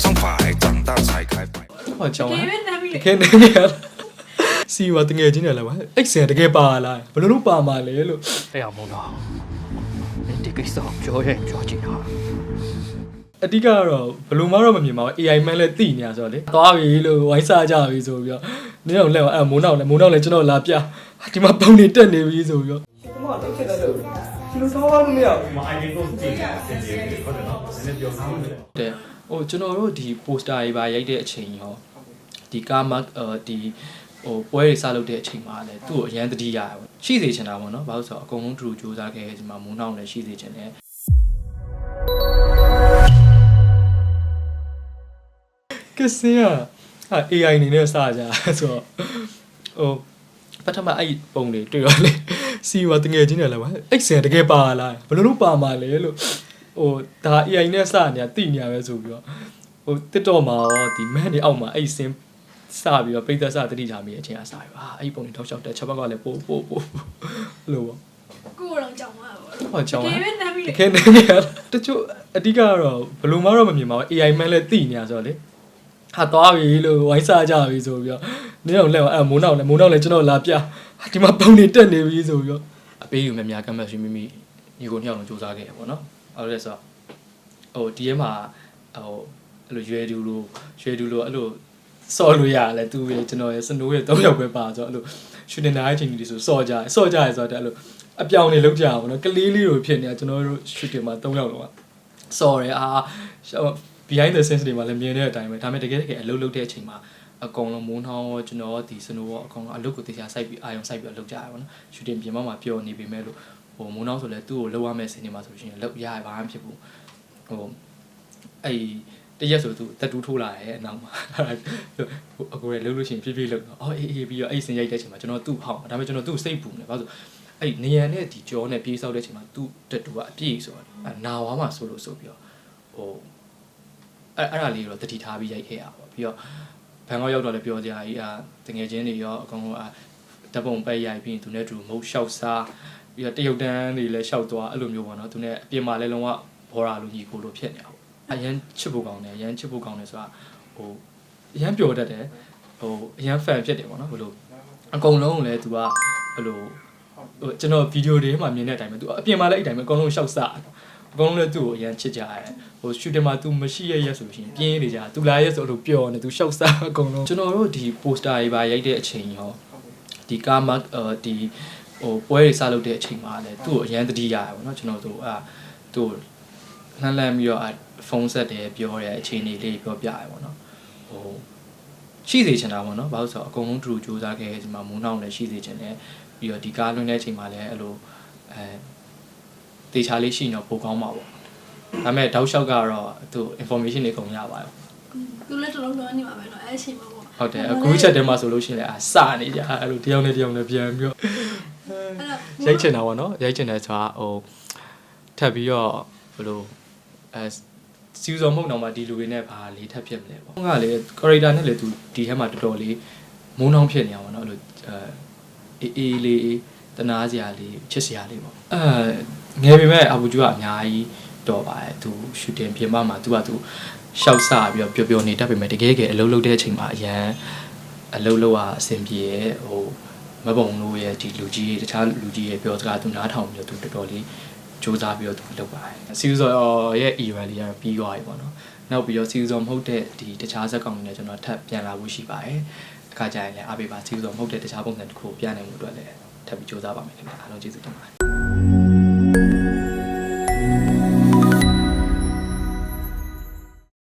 上摆，长大才开摆。 ဟောကြောင်း တ လား ကယ်ပဲနားပြီ တ လေ ကယ်နေနေရလားစီဝတငယ်ချင်းတယ်လားဗျအဲ့စင်တကယ်ပါလားဘယ်လိုလုပ်ပါမှာလဲလို့ 哎呀，梦到，你这个少表演表情啊！ အတိကကတော့ဘယ်လိုမှတော့မမြင်ပါဘူး AI မှန်းလဲသိနေရဆိုတော့လေသွားပြီလို့ဝိုင်းစားကြပြီဆိုပြီးတော့နင်းတော့လက်အဲ့မိုးနောက်လဲမိုးနောက်လဲကျွန်တော်လာပြဒီမှာပုံနေတက်နေပြီဆိုပြီးတော့ ဒီမှာတော့ဖြစ်တယ်လို့ ဒီလိုသောလို့မရဘူးမအိုင်ဒီကိုကြည့်နေတယ်ဟုတ်တယ်နော်နည်းနည်းပြောဆောင်တယ်တဲ့ဟိုကျွန်တော်တို့ဒီ poster တွေပါရိုက်တဲ့အချိန်ရောဒီကားမဒီဟိုပွဲတွေစလုပ်တဲ့အချိန်မှာလည်းသူ့ကိုအရန်တတိရရပါရှိစေချင်တာပေါ့နော်ဘာလို့ဆိုတော့အကုန်လုံးတူတူစူးစမ်းခဲ့ဒီမှာမိုးနောက်လည်းရှိစေချင်တယ်ကစင်ကအာ AI နေနဲ့စကြဆိုတော့ဟိုပထမအဲ့ပုံတွေတွေ့ရလေ စီဝတငယ်ချင်းတယ်လားဗျအဲ့စင်တကယ်ပါလားဘယ်လိုလုပ်ပါမှာလဲလို့ဟိုဒါ AI နဲ့စနေတာတိနေရပဲဆိုပြီးတော့ဟို TikTok မှာရောဒီ man တွေအောက်မှာအဲ့စင်စပြီးတော့ပိတ်သက်စတတိထားမိတဲ့အချိန်အစားပဲအာအဲ့ပုံတွေထောက်လျှောက်တဲ့ချက်ဘက်ကလည်းပို့ပို့ပို့လို့ပေါ့ကိုယ်တော့ကြောင်မှာပေါ့ဟောကြောင်းတလားကယ်ပဲနားပြီတလေကယ်နေနေရတချို့အတိကကတော့ဘယ်လိုမှတော့မမြင်ပါဘူး AI မှန်းလဲသိနေရဆိုတော့လေဟာသွားပြီလို့ဝိုင်းစားကြပြီဆိုပြီးတော့ နင်းတော့လက်အဲ့မိုးနောက်လဲမိုးနောက်လဲကျွန်တော်လာပြဒီမှာပုံနေတက်နေပြီဆိုပြီးတော့အပေးယူမများကမ်းမဲ့ရှင်မိမိညီကိုနှစ်ယောက်လုံးစူးစမ်းခဲ့ရပေါ့နော်အဲ့လိုလဲဆိုဟိုဒီထဲမှာဟိုအဲ့လိုရွယ်တူလို့ရွယ်တူလို့အဲ့လိုစော်လို့ရလဲသူပဲကျွန်တော်ရဲ့စနိုးရဲ့၃ယောက်ပဲပါဆိုတော့အဲ့လိုရှူတင်နာရဲ့ချိန်ကြီးဆိုစော်ကြစော်ကြရဆိုတော့အဲ့လိုအပြောင်နေလောက်ကြပါဘောနော်ကလေးလေးလိုဖြစ်နေတာကျွန်တော်တို့ရှူတင်မှာ၃ယောက်လုံးကစော်ရယ်အာ behind the scenes တွေမှာလည်းမြင်တဲ့အတိုင်းပဲဒါပေမဲ့တကယ်တကယ်အလုပ်လုပ်တဲ့အချိန်မှာ အကောင်လုံးမိုးနှောင်းရောကျွန်တော်ဒီစနိုးရောအကောင်လုံးအလုပ်ကိုတေချာစိုက်ပြီးအာယုံစိုက်ပြီးအလုပ်ကြရပါတော့ရှူတင်ပြင်မမှာပျော်နေပေမဲ့လို့ဟိုမိုးနှောင်းဆိုလဲသူ့ကိုလောက်ရမယ့်စင်တွေမှာဆိုရှင်လောက်ရရပါမှဖြစ်ဘူးဟိုအဲ့တရက်ဆိုသူတက်တူးထိုးလာရဲ့အနောက်မှာဟိုအကိုရလှုပ်လို့ရှိရင်ဖြည်းဖြည်းလှုပ်တော့အော်အေးအေးပြီးတော့အဲ့စင်ရိုက်တဲ့အချိန်မှာကျွန်တော်သူ့ဟောင်းဒါပေမဲ့ကျွန်တော်သူ့စိတ်ပူနေဘာလို့အဲ့နေရန်နဲ့ဒီကြောနဲ့ပြေးဆောက်တဲ့အချိန်မှာသူ့တက်တူကအပြည့်ဆိုတော့နာဝါမှာဆိုလို့ဆိုပြီးတော့ဟိုအဲ့အဲ့ဒါလေးတော့တတိထားပြီးရိုက်ခဲ့ရပါပြီးတော့ဘ န်ကောက်ရောက်တော့လည်းပြောကြကြီးအာတငယ်ချင်းတွေရောအကောင်လုံးအာဓာတ်ပုံပဲရိုက်ပြီးသူနဲ့တူမုတ်လျှောက်စားပြီးတော့တရုတ်တန်းတွေလည်းလျှောက်သွားအဲ့လိုမျိုးပေါ့နော်သူနဲ့အပြင်မှာလည်းလုံးဝဘောရာလိုညီကိုလိုဖြစ်နေတာပေါ့အရန်ချစ်ဖို့ကောင်းတယ်အရန်ချစ်ဖို့ကောင်းတယ်ဆိုတာဟိုအရန်ပျော်တတ်တယ်ဟိုအရန် fan ဖြစ်တယ်ပေါ့နော်ဘယ်လိုအကုန်လုံးကိုလည်းသူကဘယ်လိုဟိုကျွန်တော်ဗီဒီယိုတွေမှာမြင်တဲ့အတိုင်းပဲသူအပြင်မှာလည်းအဲ့တိုင်းပဲအကုန်လုံးလျှောက်စား အကုန်လုံးလည်းသူ့ကိုအရန်ချစ်ကြရတယ်ဟိုရှူတင်မှာ तू မရှိရရက်ဆိုလို့ရှိရင်ပြင်းနေကြ तू လာရက်ဆိုလို့ပျော်နေ तू လျှောက်စားအကုန်လုံးကျွန်တော်တို့ဒီ poster တွေပါရိုက်တဲ့အချိန်ရောဒီကားမဒီဟိုပွဲတွေစလုပ်တဲ့အချိန်မှာလည်းသူ့ကိုအရန်တတိရရပါတော့ကျွန်တော်တို့အာသူ့လှမ်းလှမ်းပြီးတော့ဖုန်းဆက်တယ်ပြောတယ်အချိန်လေးလေးပြောပြရပါတော့ဟိုရှိစေချင်တာပေါ့နော်ဘာလို့ဆိုတော့အကုန်လုံးတူတူစူးစမ်းခဲ့ဒီမှာမုံနောက်လည်းရှိစေချင်တယ်ပြီးတော့ဒီကားလွှင့်တဲ့အချိန်မှာလည်းအဲ့လိုအဲ တေချာလေးရှိနေတော့ပိုကောင်းမှာပေါ့ဒါပေမဲ့တောက်လျှောက်ကတော့သူ information တွေကုန်ရပါရော သူလည်းတော်တော်တော်နေမှာပဲเนาะအဲ့အချိန်မှာပေါ့ ဟုတ်တယ်အခုချက်ထဲမှာဆိုလို့ရှိရင်လည်းအာစနေကြအဲ့လိုတယောက်နဲ့တယောက်နဲ့ပြန်ပြီးတော့ အဲ့တော့ ရိုက်ချင်တာပေါ့နော်ရိုက်ချင်တယ်ဆိုတာဟိုထပ်ပြီးတော့ဘယ်လိုအဲစီဇော်မဟုတ်တော့မှဒီလူတွေနဲ့ဘာလေးထပ်ဖြစ်မလဲပေါ့ဟုတ်ကလေ character နဲ့လေသူဒီထဲမှာတော်တော်လေးမုန်းနှောင်းဖြစ်နေတာပေါ့နော်အဲ့လိုအဲအေးအေးလေးတနာစရာလေးချစ်စရာလေးပေါ့အဲ ငယ်ပေမဲ့အဘူဂျူကအများကြီးတော်ပါတယ်သူရှူတင်ပြင်ပမှာသူကသူရှောက်စပြီးတော့ပျော်ပျော်နေတတ်ပေမဲ့တကယ်တကယ်အလုပ်လုပ်တဲ့အချိန်မှာအရန်အလုပ်လုပ်ရအဆင်ပြေရဲ့ဟိုမပုံလို့ရဲ့ဒီလူကြီးတခြားလူကြီးရဲ့ပြောစကားသူနားထောင်ပြီးတော့သူတော်တော်လေးစူးစမ်းပြီးတော့သူလုပ်ပါတယ်စီယူဇော်ရဲ့ event လေးကတော့ပြီးသွားပြီပေါ့နော်နောက်ပြီးတော့စီယူဇော်မဟုတ်တဲ့ဒီတခြားဇက်ကောင်တွေနဲ့ကျွန်တော်ထပ်ပြန်လာဖို့ရှိပါတယ်အခါကျရင်လည်းအားပေးပါစီယူဇော်မဟုတ်တဲ့တခြားပုံစံတစ်ခုကိုပြန်နိုင်မှုအတွက်လည်းထပ်ပြီးစူးစမ်းပါမယ်ခင်ဗျာအားလုံးကျေးဇူးတင်ပါတယ်